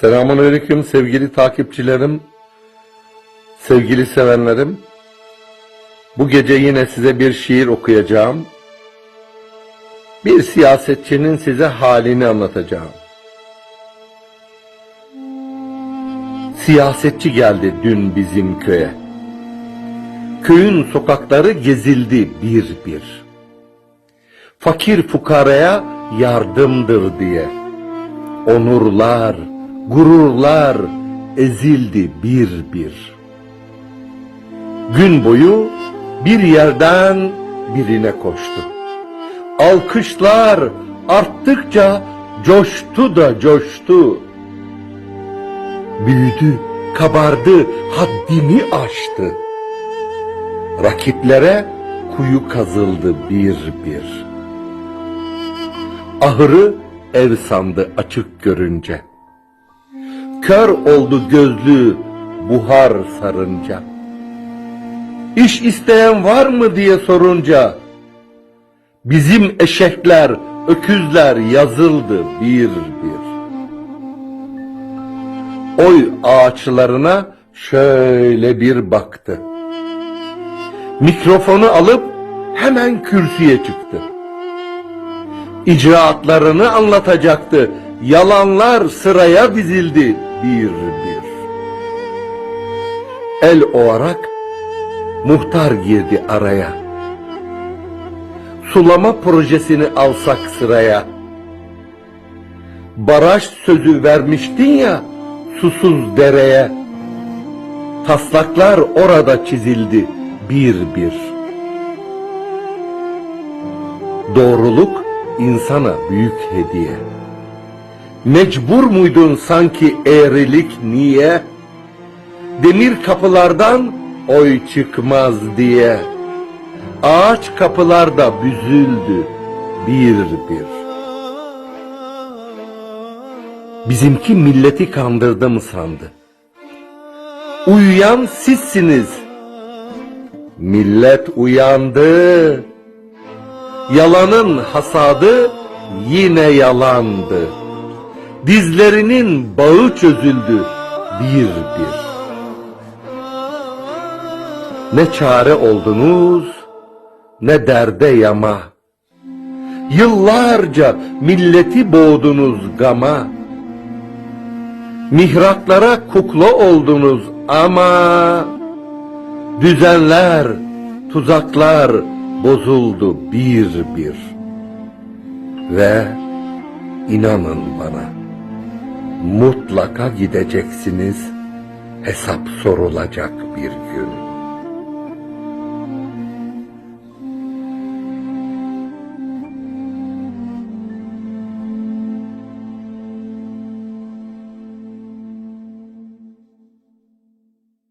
Selamünaleyküm sevgili takipçilerim, sevgili sevenlerim. Bu gece yine size bir şiir okuyacağım. Bir siyasetçinin size halini anlatacağım. Siyasetçi geldi dün bizim köye. Köyün sokakları gezildi bir bir. Fakir fukaraya yardımdır diye. Onurlar, gururlar ezildi bir bir. Gün boyu bir yerden birine koştu. Alkışlar arttıkça coştu da coştu. Büyüdü, kabardı, haddini aştı. Rakiplere kuyu kazıldı bir bir. Ahırı ev sandı açık görünce. Kör oldu gözlü buhar sarınca. İş isteyen var mı diye sorunca. Bizim eşekler, öküzler yazıldı bir bir. Oy ağaçlarına şöyle bir baktı. Mikrofonu alıp hemen kürsüye çıktı. İcraatlarını anlatacaktı. Yalanlar sıraya dizildi bir bir. El ovarak muhtar girdi araya. Sulama projesini alsak sıraya. Baraj sözü vermiştin ya susuz dereye. Taslaklar orada çizildi bir bir. Doğruluk insana büyük hediye. Mecbur muydun sanki eğrilik niye? Demir kapılardan oy çıkmaz diye. Ağaç kapılarda büzüldü bir bir. Bizimki milleti kandırdı mı sandı? Uyuyan sizsiniz. Millet uyandı. Yalanın hasadı yine yalandı. Dizlerinin bağı çözüldü bir bir. Ne çare oldunuz ne derde yama. Yıllarca milleti boğdunuz gama. Mihraklara kukla oldunuz ama düzenler, tuzaklar bozuldu bir bir. Ve inanın bana mutlaka gideceksiniz hesap sorulacak bir gün.